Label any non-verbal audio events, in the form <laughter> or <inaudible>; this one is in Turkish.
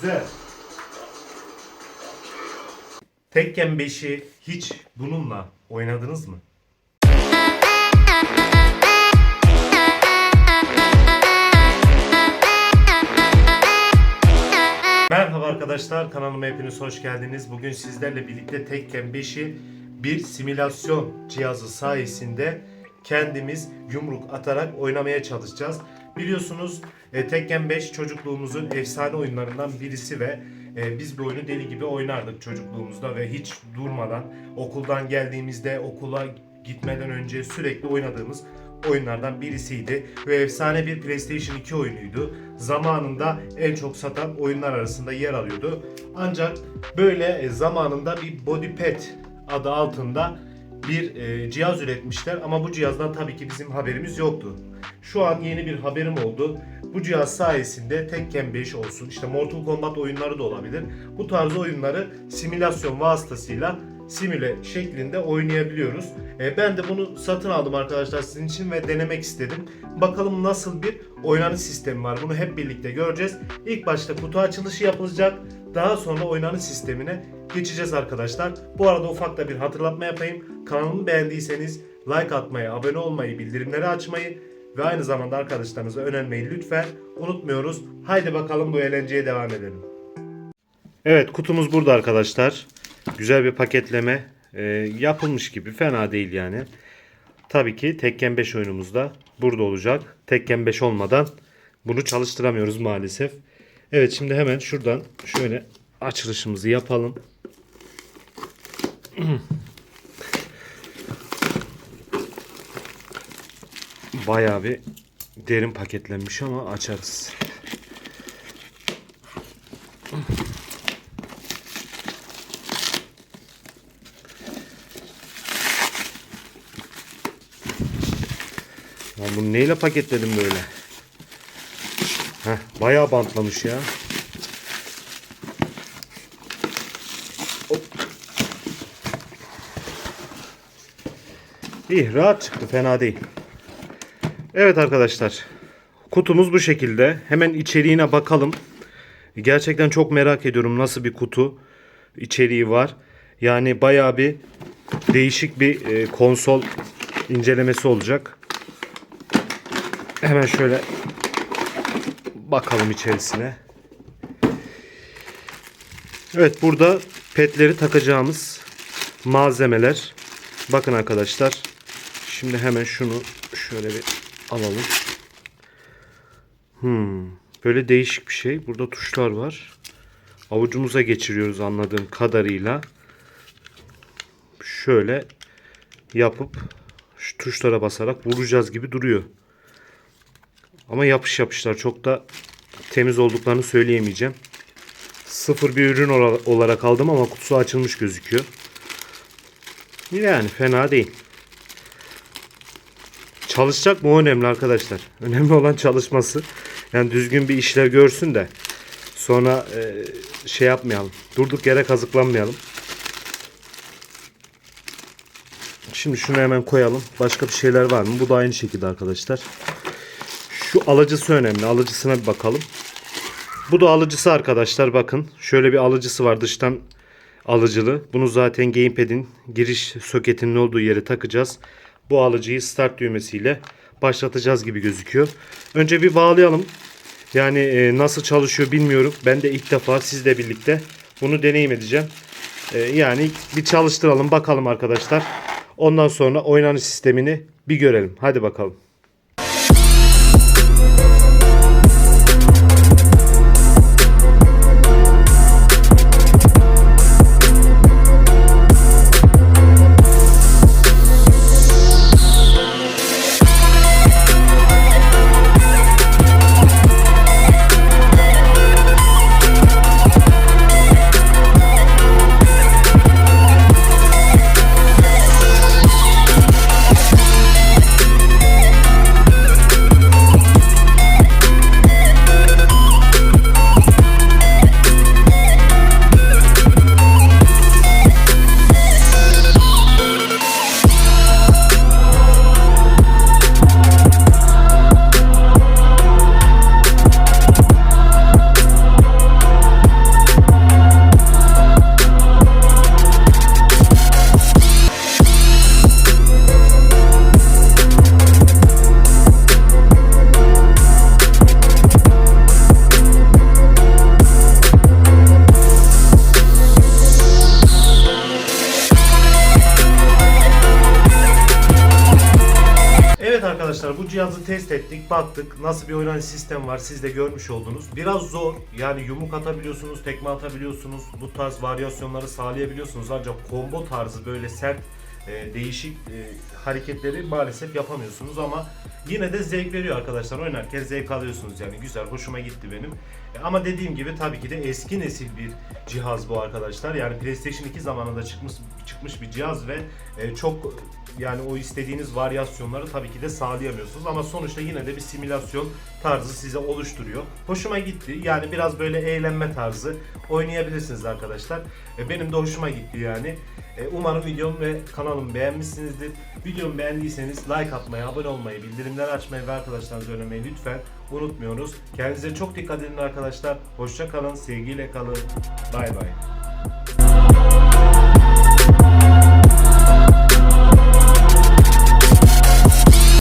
Güzel. Tekken 5'i hiç bununla oynadınız mı? Merhaba arkadaşlar kanalıma hepiniz hoş geldiniz. Bugün sizlerle birlikte Tekken 5'i bir simülasyon cihazı sayesinde kendimiz yumruk atarak oynamaya çalışacağız. Biliyorsunuz e, Tekken 5 çocukluğumuzun efsane oyunlarından birisi ve e, biz bu oyunu deli gibi oynardık çocukluğumuzda ve hiç durmadan okuldan geldiğimizde okula gitmeden önce sürekli oynadığımız oyunlardan birisiydi ve efsane bir PlayStation 2 oyunuydu. Zamanında en çok satan oyunlar arasında yer alıyordu. Ancak böyle e, zamanında bir BodyPad adı altında bir e, cihaz üretmişler ama bu cihazdan tabii ki bizim haberimiz yoktu. Şu an yeni bir haberim oldu. Bu cihaz sayesinde Tekken 5 olsun, işte Mortal Kombat oyunları da olabilir. Bu tarz oyunları simülasyon vasıtasıyla simüle şeklinde oynayabiliyoruz. E, ben de bunu satın aldım arkadaşlar sizin için ve denemek istedim. Bakalım nasıl bir oynanış sistemi var. Bunu hep birlikte göreceğiz. İlk başta kutu açılışı yapılacak. Daha sonra oynanış sistemine geçeceğiz arkadaşlar. Bu arada ufak da bir hatırlatma yapayım. Kanalımı beğendiyseniz like atmayı, abone olmayı, bildirimleri açmayı ve aynı zamanda arkadaşlarınıza önermeyi lütfen unutmuyoruz. Haydi bakalım bu eğlenceye devam edelim. Evet kutumuz burada arkadaşlar. Güzel bir paketleme e, yapılmış gibi fena değil yani. Tabii ki Tekken 5 oyunumuz da burada olacak. Tekken 5 olmadan bunu çalıştıramıyoruz maalesef. Evet şimdi hemen şuradan şöyle açılışımızı yapalım. <clears throat> Bayağı bir derin paketlenmiş ama açarız. Lan bunu neyle paketledim böyle? Heh, bayağı bantlamış ya. İyi rahat çıktı fena değil. Evet arkadaşlar. Kutumuz bu şekilde. Hemen içeriğine bakalım. Gerçekten çok merak ediyorum nasıl bir kutu içeriği var. Yani bayağı bir değişik bir e, konsol incelemesi olacak. Hemen şöyle bakalım içerisine. Evet burada petleri takacağımız malzemeler. Bakın arkadaşlar. Şimdi hemen şunu şöyle bir alalım. Hmm, böyle değişik bir şey. Burada tuşlar var. Avucumuza geçiriyoruz anladığım kadarıyla. Şöyle yapıp şu tuşlara basarak vuracağız gibi duruyor. Ama yapış yapışlar çok da temiz olduklarını söyleyemeyeceğim. Sıfır bir ürün olarak aldım ama kutusu açılmış gözüküyor. Yani fena değil. Çalışacak mı önemli arkadaşlar. Önemli olan çalışması. Yani düzgün bir işlev görsün de sonra e, şey yapmayalım. Durduk yere kazıklanmayalım. Şimdi şunu hemen koyalım. Başka bir şeyler var mı? Bu da aynı şekilde arkadaşlar. Şu alıcısı önemli. Alıcısına bir bakalım. Bu da alıcısı arkadaşlar bakın. Şöyle bir alıcısı var dıştan alıcılı. Bunu zaten gamepad'in giriş soketinin olduğu yere takacağız. Bu alıcıyı start düğmesiyle başlatacağız gibi gözüküyor. Önce bir bağlayalım. Yani e, nasıl çalışıyor bilmiyorum. Ben de ilk defa sizle birlikte bunu deneyim edeceğim. E, yani bir çalıştıralım bakalım arkadaşlar. Ondan sonra oynanış sistemini bir görelim. Hadi bakalım. Cihazı test ettik, baktık. Nasıl bir oynanış sistem var siz de görmüş oldunuz. Biraz zor yani yumruk atabiliyorsunuz, tekme atabiliyorsunuz, bu tarz varyasyonları sağlayabiliyorsunuz. Ancak combo tarzı böyle sert e, değişik e, hareketleri maalesef yapamıyorsunuz ama yine de zevk veriyor arkadaşlar oynarken zevk alıyorsunuz yani güzel hoşuma gitti benim. E, ama dediğim gibi tabii ki de eski nesil bir cihaz bu arkadaşlar yani PlayStation 2 zamanında çıkmış çıkmış bir cihaz ve e, çok yani o istediğiniz varyasyonları tabii ki de sağlayamıyorsunuz ama sonuçta yine de bir simülasyon tarzı size oluşturuyor. Hoşuma gitti. Yani biraz böyle eğlenme tarzı oynayabilirsiniz arkadaşlar. E, benim de hoşuma gitti yani. E, umarım videomu ve kanalımı beğenmişsinizdir. Videomu beğendiyseniz like atmayı, abone olmayı, bildirimleri açmayı ve arkadaşlarınızı önermeyi lütfen unutmuyoruz. Kendinize çok dikkat edin arkadaşlar. Hoşça kalın, sevgiyle kalın. Bay bay.